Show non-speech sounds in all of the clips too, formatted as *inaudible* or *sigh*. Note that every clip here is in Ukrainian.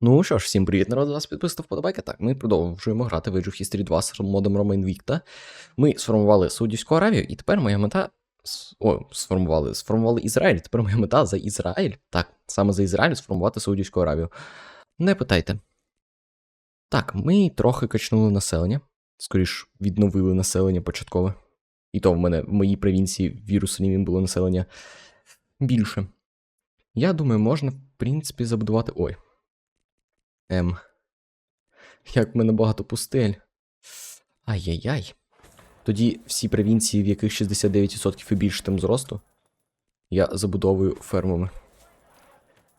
Ну що ж, всім привіт, народ, вас підписав вподобайка. Так, ми продовжуємо грати в Age of History 2 з модом Roman Invicta. Ми сформували Саудівську Аравію, і тепер моя мета. О, сформували, сформували Ізраїль. Тепер моя мета за Ізраїль. Так, саме за Ізраїль сформувати Саудівську Аравію. Не питайте. Так, ми трохи качнули населення. Скоріш відновили населення початкове. І то в мене в моїй провінції в Єрусалімі було населення більше. Я думаю, можна, в принципі, забудувати. Ой. Ем. Як в мене багато пустель. Ай-яй-яй. Тоді всі провінції, в яких 69% і більше там зросту, я забудовую фермами.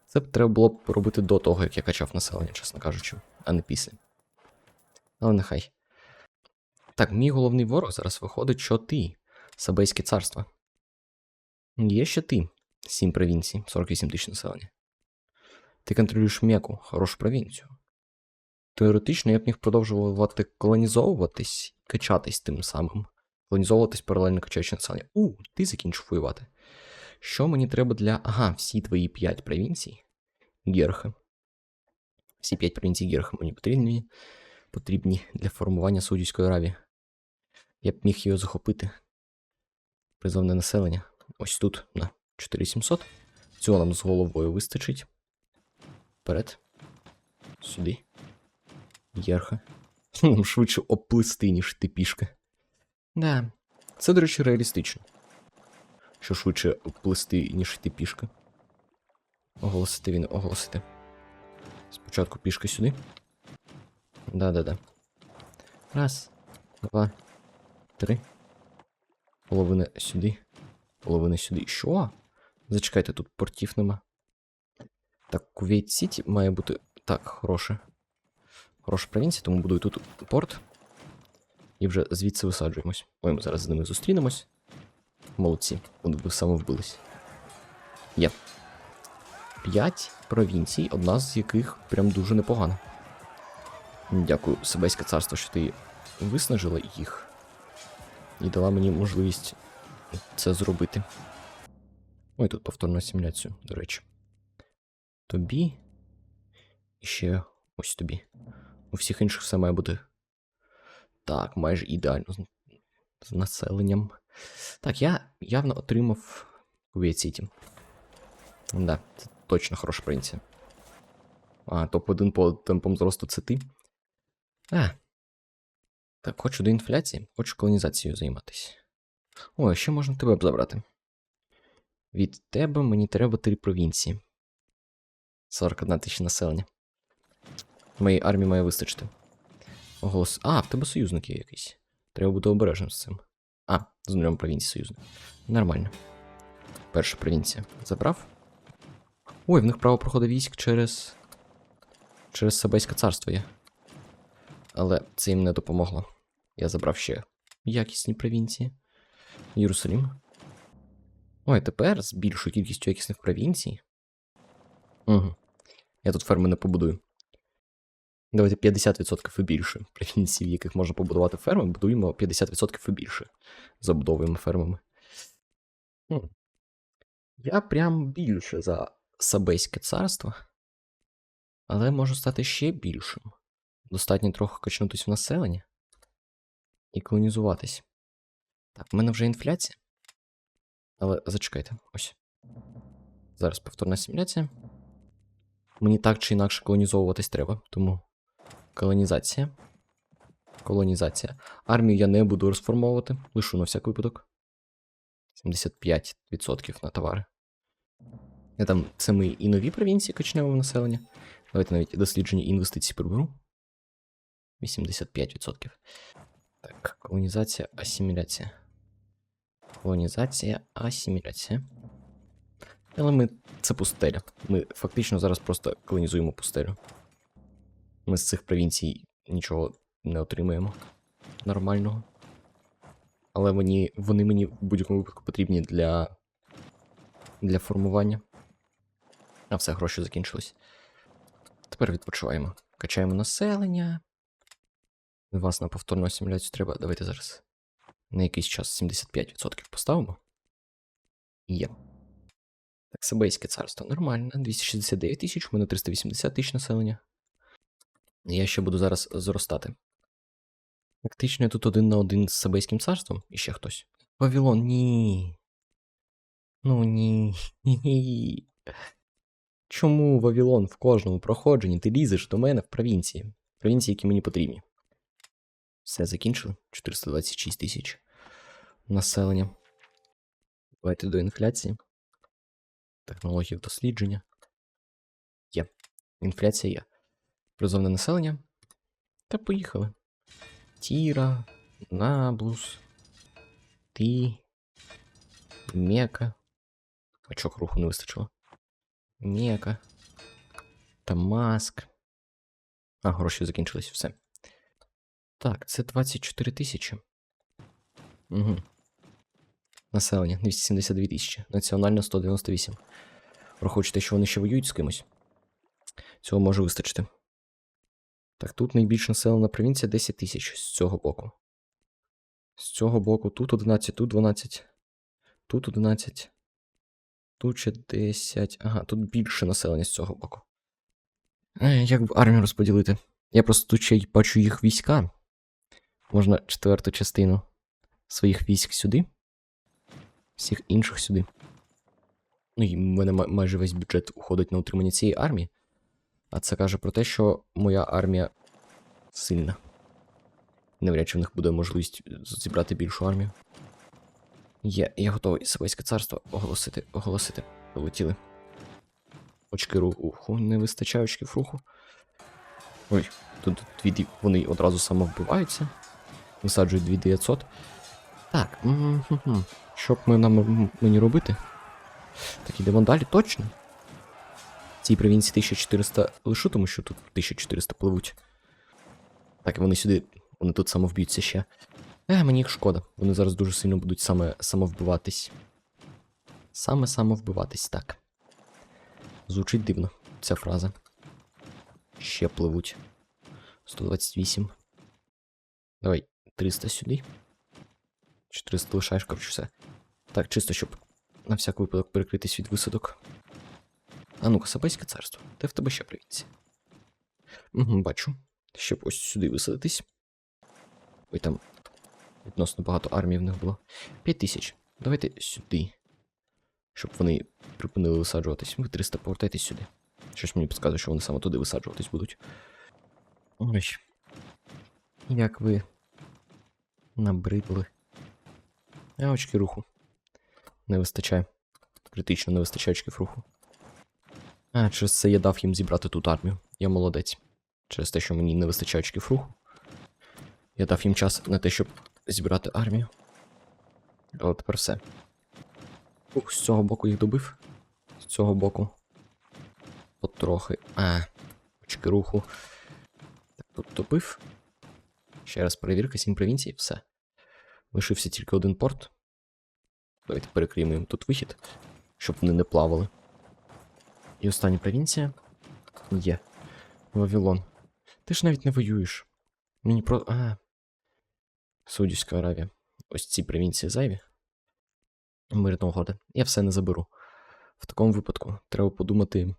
Це б треба було б робити до того, як я качав населення, чесно кажучи, а не після. Але нехай. Так, мій головний ворог зараз виходить, що ти, Сабейське царство. Є ще ти, 7 провінцій, 48 тисяч населення. Ти контролюєш м'яку, хорошу провінцію. Теоретично я б міг продовжувати колонізовуватись, качатись тим самим. Колонізовуватись паралельно качаючи населення. У, ти закінчив воювати. Що мені треба для. Ага, всі твої 5 провінцій. Герхи. Всі 5 провінцій Герхи мені потрібні. Потрібні для формування Саудівської Аравії. Я б міг його захопити. Призовне населення. Ось тут, на 4700. Цього нам з головою вистачить. Вперед. Сюди. Єрха. *laughs* Швидше оплисти, ніж ти пішки. Да. Це, до речі, реалістично. Що швидше оплисти, ніж ти пішки. Оголосити він, оголосити. Спочатку пішки сюди. Да-да-да. Раз, два, три. Половина сюди. Половина сюди. Що? Зачекайте, тут портів нема. Так, Кувейт Сіті має бути. Так, хороше. Хороша провінція, тому будую тут порт. І вже звідси висаджуємось. Ой, ми зараз з ними зустрінемось. Молодці, вони ви саме вбились. Є. П'ять провінцій, одна з яких прям дуже непогана. Дякую, Себеське царство, що ти виснажила їх. І дала мені можливість це зробити. Ой, тут повторну асиміляцію, до речі. Тобі. І ще ось тобі. У всіх інших все має бути. Так, майже ідеально з, з населенням. Так, я явно отримав Кувейт Сіті. Да, це точно хороша провінція. А, топ-1 по темпам зросту це ти. А. Так, хочу до інфляції, хочу колонізацією займатися. О, ще можна тебе б забрати. Від тебе мені треба три провінції. 41 тисяча населення. Моїй армії має вистачити. Оголос. А, в тебе союзник є якийсь. Треба бути обережним з цим. А, з нулем провінції союзник. Нормально. Перша провінція. Забрав. Ой, в них право проходу військ через. Через Сабейське царство є. Але це їм не допомогло. Я забрав ще якісні провінції. Єрусалім. Ой, тепер з більшою кількістю якісних провінцій. Угу. Я тут ферми не побудую. Давайте 50% і більше. Провінцій, в яких можна побудувати ферми, будуємо 50% і більше. Забудовуємо фермами. Хм. Я прям більше за Сабейське царство. Але можу стати ще більшим. Достатньо трохи качнутись в населення і колонізуватись. Так, в мене вже інфляція. Але зачекайте, ось. Зараз повторна симуляція. Мені так чи інакше колонізовуватись треба, тому колонізація. Колонізація. Армію я не буду розформовувати, лишу на всяк випадок. 75% на товари. Я там, це ми і нові провінції качневого населення. Давайте навіть дослідження інвестицій приберу. 85%. Так, колонізація, асиміляція. Колонізація, асиміляція. Але ми. Це пустеля. Ми фактично зараз просто колонізуємо пустелю. Ми з цих провінцій нічого не отримаємо нормального. Але мені, вони мені в будь-якому випадку потрібні для. для формування. А все, гроші закінчились. Тепер відпочиваємо. Качаємо населення. Вас на повторну асиміляцію треба. Давайте зараз. На якийсь час 75% поставимо. Є. Так, Сабейське царство нормально. 269 тисяч, у мене 380 тисяч населення. Я ще буду зараз зростати. Фактично я тут один на один з Сабейським царством і ще хтось. Вавилон, ні. Ну ні. Чому Вавилон в кожному проходженні ти лізеш до мене в провінції? Провінції, які мені потрібні. Все закінчили. 426 тисяч населення. Давайте до інфляції. Технології дослідження. Є. Інфляція є. Призовне населення. Та поїхали. Тіра, Наблус, ти, Мека. Очок руху не вистачило. Мека. Тамаск. А, гроші закінчились, все. Так, це 24 тисячі. Угу. Населення 272 тисячі. Національно 198. Враховуючи, що вони ще воюють з кимось. Цього може вистачити. Так, тут найбільш населена провінція 10 тисяч з цього боку. З цього боку тут 11, тут 12. Тут 11. Тут ще 10. Ага, тут більше населення з цього боку. Е, Як б армію розподілити? Я просто тут ще й бачу їх війська. Можна четверту частину своїх військ сюди. Всіх інших сюди. Ну і в мене майже весь бюджет уходить на утримання цієї армії. А це каже про те, що моя армія сильна. Навряд чи в них буде можливість зібрати більшу армію. Є, я готовий Савойське царство оголосити, оголосити. Полетіли. Очки руху, не вистачає очків руху. Ой, тут дві, вони одразу самовбиваються. Висаджують 2900. Так, що б ми нам мені робити? Так, ідемо далі, точно. Цій провінції 1400 лишу, тому що тут 1400 пливуть. Так, вони сюди, вони тут самовб'ються ще. Е, мені їх шкода. Вони зараз дуже сильно будуть саме самовбиватись. Саме самовбиватись, так. Звучить дивно, ця фраза. Ще пливуть. 128. Давай, 300 сюди. 400 лишаєш, коротше, все. Так, чисто, щоб на всяк випадок перекритись від висадок. А ну-ка, Сабайське царство. Де в тебе ще провінція? Угу, бачу. Щоб ось сюди висадитись. Ой, там відносно багато армій в них було. 5 тисяч. Давайте сюди. Щоб вони припинили висаджуватись. Ви 300 повертайтесь сюди. Щось мені підказує, що вони саме туди висаджуватись будуть. Ой. Як ви набридли. А очки руху. Не вистачає. Критично не вистачає очків руху. А, через це я дав їм зібрати тут армію. Я молодець. Через те, що мені не вистачає очків руху. Я дав їм час на те, щоб зібрати армію. Але тепер все. Ух, з цього боку їх добив. З цього боку. Потрохи. А, очки руху. Так, тут добив. Ще раз перевірка, 7 провінцій, все. Лишився тільки один порт. Давайте перекриємо їм тут вихід, щоб вони не плавали. І остання провінція є. Вавилон. Ти ж навіть не воюєш. Мені про. А. Саудівська Аравія. Ось ці провінції зайві. Мирна угода. Я все не заберу. В такому випадку треба подумати.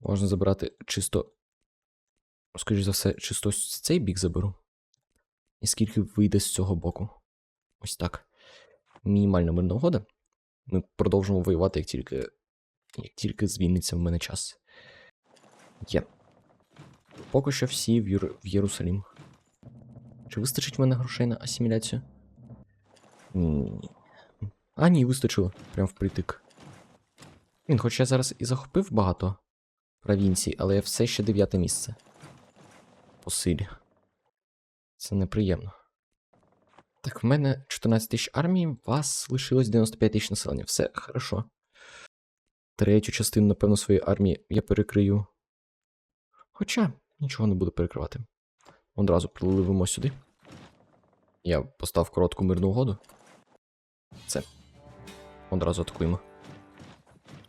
Можна забрати чисто. Скоріше за все, чисто цей бік заберу. І скільки вийде з цього боку. Ось так. Мінімальна мирна угода. Ми продовжимо воювати, як тільки. Як тільки звільниться в мене час. Є. Поки що всі в, Юр... в Єрусалім. Чи вистачить в мене грошей на асиміляцію? Ні. А, ні, вистачило. Прям впритик. Він, хоч я зараз і захопив багато провінцій, але я все ще дев'яте місце. По. Це неприємно. Так, в мене 14 тисяч армії, вас лишилось 95 тисяч населення. Все хорошо. Третю частину, напевно, своєї армії я перекрию. Хоча нічого не буду перекривати. Одразу приливимо сюди. Я постав коротку мирну угоду. Це. Одразу атакуємо.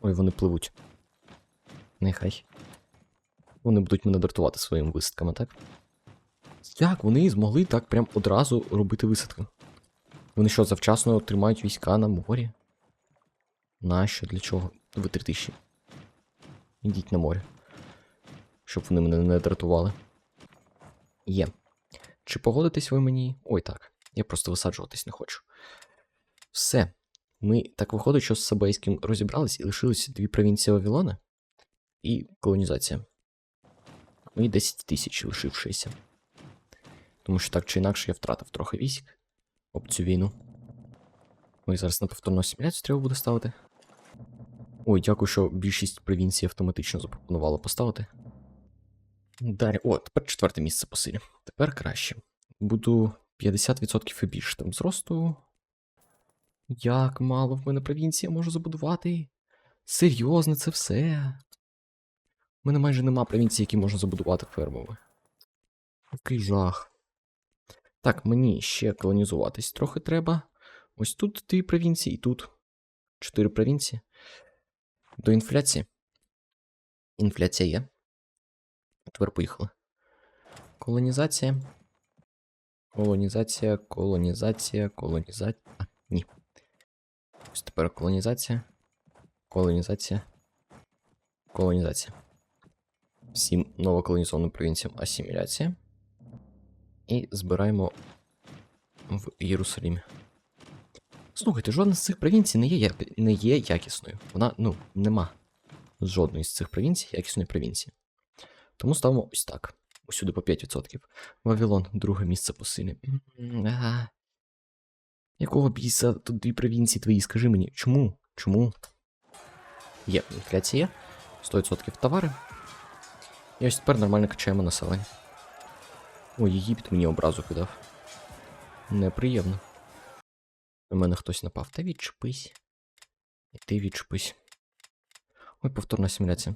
Ой, вони пливуть. Нехай. Вони будуть мене дратувати своїми висадками, так? Як вони змогли так прям одразу робити висадку? Вони що, завчасно тримають війська на морі? Нащо? Для чого? Ви три тисячі. Ідіть на море. Щоб вони мене не дратували. Є. Чи погодитесь ви мені? Ой, так. Я просто висаджуватись не хочу. Все. Ми так виходить, що з Сабейським розібрались і лишилися дві провінції Вавилона і колонізація. І 10 тисяч лишившися. Тому що так чи інакше я втратив трохи військ об цю війну. Ой, зараз на повторну асиміляцію треба буде ставити. Ой, дякую, що більшість провінцій автоматично запропонувало поставити. Далі. О, тепер четверте місце по силі. Тепер краще. Буду 50% і більше там зросту. Як мало в мене провінція можу забудувати? Серйозно, це все. У мене майже нема провінцій, які можна забудувати фермами. Який жах. Так, мені ще колонізуватись трохи треба. Ось тут дві провінції, і тут чотири провінції. До інфляції. Інфляція є. Тепер поїхали. Колонізація. Колонізація, колонізація, колонізація. А, ні. Ось тепер колонізація. Колонізація. Колонізація. Всім новоколонізованим провінціям асиміляція. І збираємо в Єрусалімі. Слухайте, жодна з цих провінцій не є, не є якісною. Вона, ну, нема жодної з цих провінцій якісної провінції. Тому ставимо ось так. Усюди по 5%. Вавилон, друге місце по силі. Ага. Якого біса тут дві провінції твої? Скажи мені, чому? Чому? Є, інфляція. 100% товари. І ось тепер нормально качаємо населення. Ой, Єгипет мені образу кидав. Неприємно. У мене хтось напав. Та відчепись. І ти відчепись. Ой, повторна асиміляція.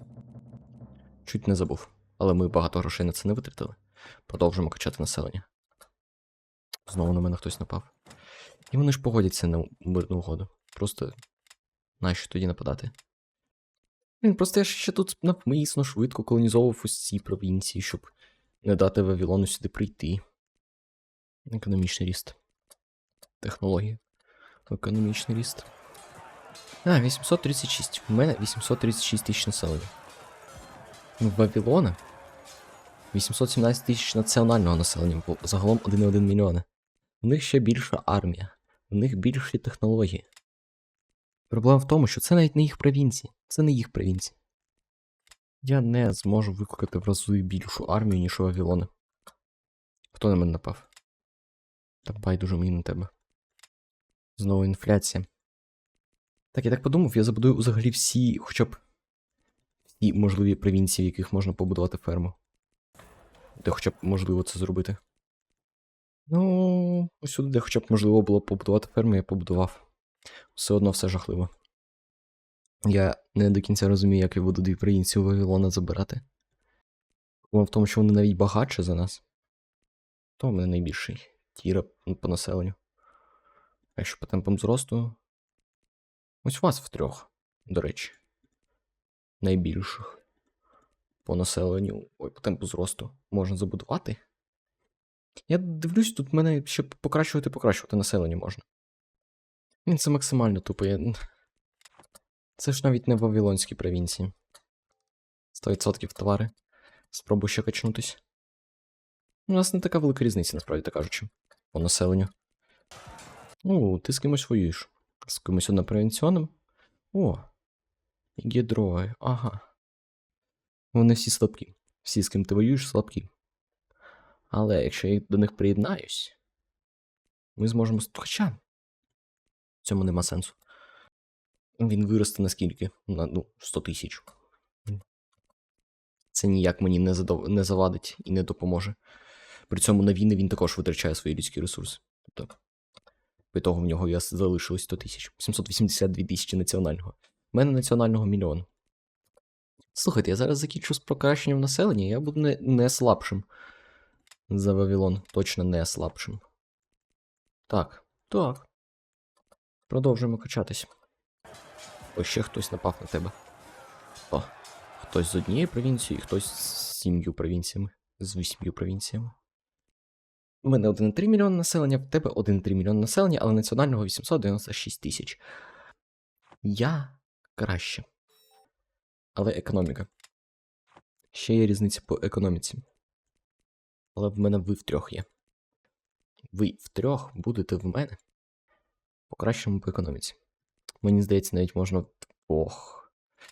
Чуть не забув. Але ми багато грошей на це не витратили. Продовжуємо качати населення. Знову на мене хтось напав. І вони ж погодяться на мирну угоду. Просто нащо тоді нападати? Він просто я ще тут навмисно швидко колонізовував ці провінції, щоб не дати Вавилону сюди прийти. Економічний ріст. Технології. Економічний ріст. А, 836. У мене 836 тисяч населення. Ну, Вавилона 817 тисяч національного населення, бо загалом 1,1 мільйона. У них ще більша армія, у них більші технології. Проблема в тому, що це навіть не їх провінції, це не їх провінції. Я не зможу викликати в рази більшу армію, ніж у Вавилона. Хто на мене напав? Та байдуже мені на тебе. Знову інфляція. Так, я так подумав, я забудую взагалі всі, хоча б всі можливі провінції, в яких можна побудувати ферму. Де хоча б можливо це зробити. Ну, усюди, де хоча б можливо було побудувати ферму, я побудував. Все одно все жахливо. Я не до кінця розумію, як я буду дві провінції у Вавилона забирати. Проблема в тому, що вони навіть багатші за нас. То в мене найбільший тіра по населенню. А якщо по темпам зросту. Ось у вас втрьох, до речі. Найбільших. По населенню. Ой, по темпу зросту можна забудувати. Я дивлюсь, тут мене ще покращувати покращувати населення можна. Це максимально тупо. Я... Це ж навіть не вавилонські провінції. 100% товари. Спробую ще качнутись. У нас не така велика різниця, насправді так кажучи, по населенню. Ну, ти з кимось воюєш. З кимось однопровінціонним. О. Гідроги, ага. Вони всі слабкі. Всі, з ким ти воюєш, слабкі. Але якщо я до них приєднаюсь, ми зможемо. Хоча. В цьому нема сенсу. Він виросте наскільки? На ну, 100 тисяч. Це ніяк мені не, задов... не завадить і не допоможе. При цьому на війни він також витрачає свої людські ресурси. Тобто, по того в нього я залишилось 100 тисяч. 782 тисячі національного. У мене національного мільйон. Слухайте, я зараз закінчу з покращенням населення, я буду не, не слабшим. За Вавилон. Точно не слабшим. Так, так. Продовжуємо качатись. Ось ще хтось напав на тебе. О, хтось з однієї провінції, хтось з сім'ю провінціями. З вісьмью провінціями. У мене 1,3 мільйона населення, в тебе 1,3 мільйона населення, але національного 896 тисяч. Я краще. Але економіка. Ще є різниця по економіці. Але в мене ви втрьох є. Ви втрьох будете в мене покращимо по економіці. Мені здається, навіть можна. Ох.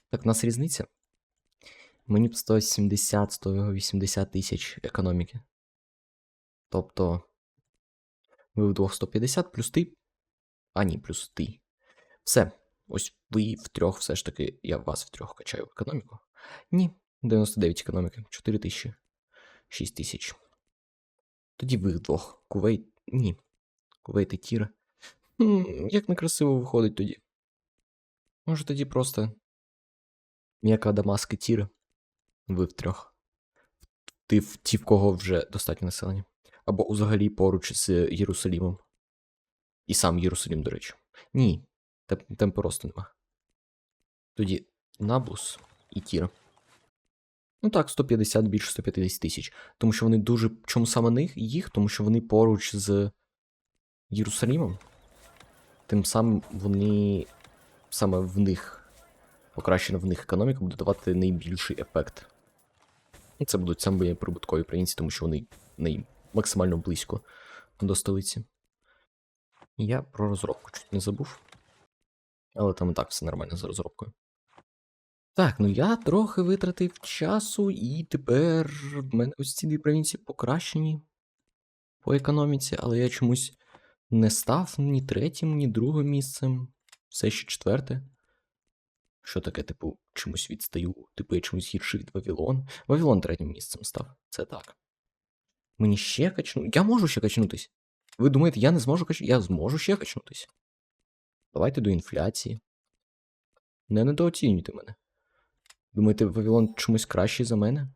Так, у нас різниця. Мені б 170-180 тисяч економіки. Тобто. Ви вдвох 150 плюс ти. А, ні, плюс ти. Все. Ось ви втрьох все ж таки. Я вас втрьох качаю в економіку. Ні, 99 економіки. 4 тисячі. 6 тисяч. Тоді ви вдвох. Кувейт. Ні. Кувейт і Тіра. Як некрасиво виходить тоді. Може тоді просто. М'яка Дамаска Тіра. Ви втрьох. Ти в ті, в кого вже достатньо населення. Або взагалі поруч з Єрусалімом. І сам Єрусалім, до речі. Ні, там, там просто нема. Тоді Набус і Тіра. Ну так, 150 більше 150 тисяч. Тому що вони дуже. Чому саме них їх? Тому що вони поруч з Єрусалімом. Тим самим вони саме в них покращена в них економіка буде давати найбільший ефект. І це будуть саме прибуткові українці, тому що вони най... максимально близько до столиці. Я про розробку чуть не забув. Але там і так все нормально з розробкою. Так, ну я трохи витратив часу, і тепер в мене ось ці дві провінції покращені по економіці, але я чомусь не став ні третім, ні другим місцем. Все ще четверте. Що таке, типу, чомусь відстаю, типу, я чомусь гірший від Вавилон. Вавилон третім місцем став. Це так. Мені ще качну. Я можу ще качнутись. Ви думаєте, я не зможу качнутись? Я зможу ще качнутись. Давайте до інфляції. Не недооцінюйте мене. Думаєте, Вавилон чомусь кращий за мене?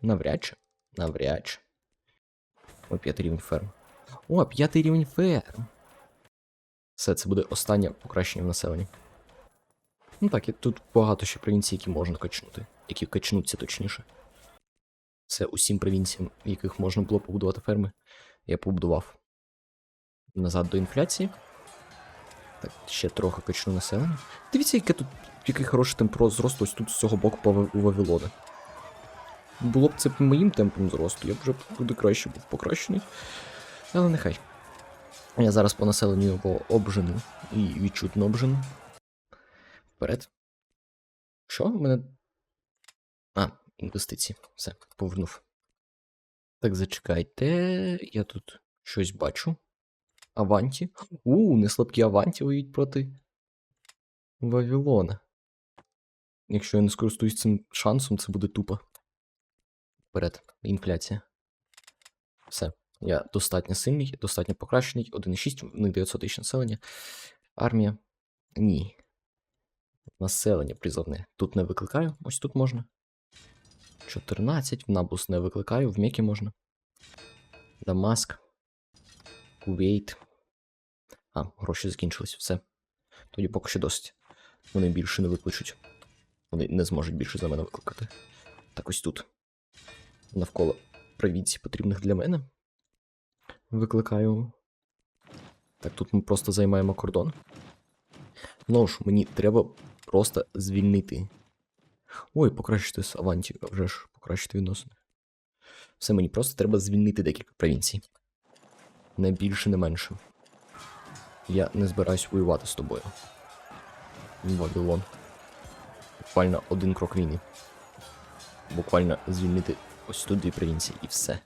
Навряд чи. Навряд чи. О, п'ятий рівень ферм. О, п'ятий рівень ферм. Все, це буде останнє покращення в населенні. Ну так, тут багато ще провінцій, які можна качнути. Які качнуться точніше. Це усім провінціям, в яких можна було побудувати ферми, я побудував. Назад до інфляції. Так, ще трохи качну населення. Дивіться, яке тут який хороший темп зросту ось тут з цього боку у Вавилона. Було б це моїм темпом зросту, я б вже буде краще був покращений. Але нехай. Я зараз по населенню його обжену і відчутно обжену. Вперед. Що? В мене. А, інвестиції. Все, повернув. Так, зачекайте. Я тут щось бачу. Аванті. У, не слабкі Аванті воюють проти Вавилона. Якщо я не скористуюсь цим шансом, це буде тупо. Вперед, інфляція. Все. Я достатньо сильний, достатньо покращений. 1,6, у них 900 тисяч населення. Армія. Ні. Населення призовне. Тут не викликаю, ось тут можна. 14, в Набус не викликаю, в Мекі можна. Дамаск. Кувейт. А, гроші закінчились, все. Тоді поки що досить. Вони більше не викличуть. Вони не зможуть більше за мене викликати. Так ось тут. Навколо провінцій потрібних для мене. Викликаю. Так, тут ми просто займаємо кордон. Знову ж, мені треба просто звільнити. Ой, покращити з вже ж покращити відносини. Все, мені просто треба звільнити декілька провінцій. Не більше, не менше. Я не збираюсь воювати з тобою. Вавилон. Буквально один крок війни. Буквально звільнити ось тут дві провінції і все.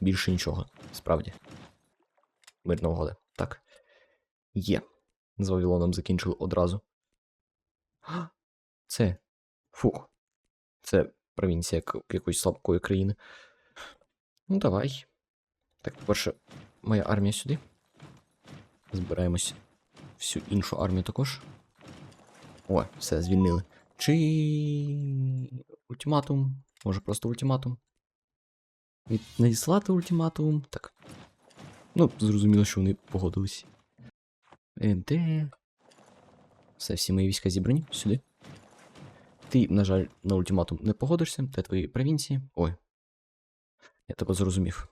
Більше нічого, справді. Мирна угода. Так. Є. З Вавилоном закінчили одразу. Це. Фух. Це провінція якоїсь слабкої країни. Ну, давай. Так, по-перше, моя армія сюди. Збираємось всю іншу армію також. О, все, звільнили. Чи ультиматум? Може просто ультиматум? Надіслати ультиматум. Так. Ну, зрозуміло, що вони погодились. Е? Все, всі мої війська зібрані сюди. Ти, на жаль, на ультиматум не погодишся, де твої провінції. Ой. Я тебе зрозумів.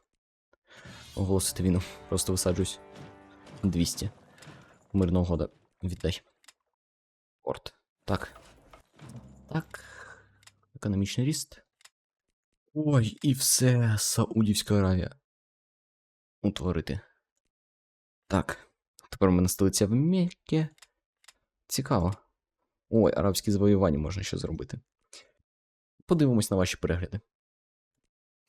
Оголосити війну. Просто висаджусь. 200. Мирна угода. Віддай. порт. Так. Так. Економічний ріст. Ой, і все, Саудівська Аравія. Утворити. Так. Тепер у мене столиця в Мекке. Цікаво. Ой, арабські завоювання можна ще зробити. Подивимось на ваші перегляди.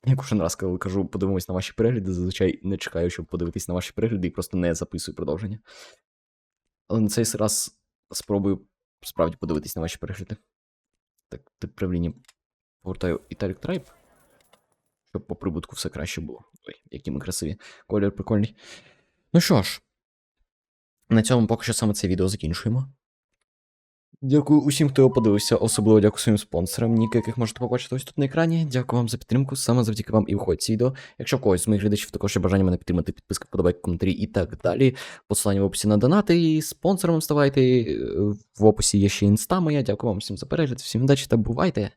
Я кожен раз, коли кажу, подивимось на ваші перегляди, зазвичай не чекаю, щоб подивитись на ваші перегляди і просто не записую продовження. Але на цей раз спробую справді подивитись на ваші перегляди. Так, тип правління повертаю Italic Tribe, щоб по прибутку все краще було. Ой, які ми красиві. Колір прикольний. Ну що ж, на цьому поки що саме це відео закінчуємо. Дякую усім, хто його подивився, особливо дякую своїм спонсорам, ніки, яких можете побачити ось тут на екрані. Дякую вам за підтримку. Саме завдяки вам і виходить це відео. Якщо когось з моїх глядачів також є бажання мене підтримати, підписка, подобайки, коментарі і так далі. Посилання в описі на донати і спонсором ставайте. е, В описі є ще інста моя. Дякую вам всім за перегляд, всім удачі та бувайте!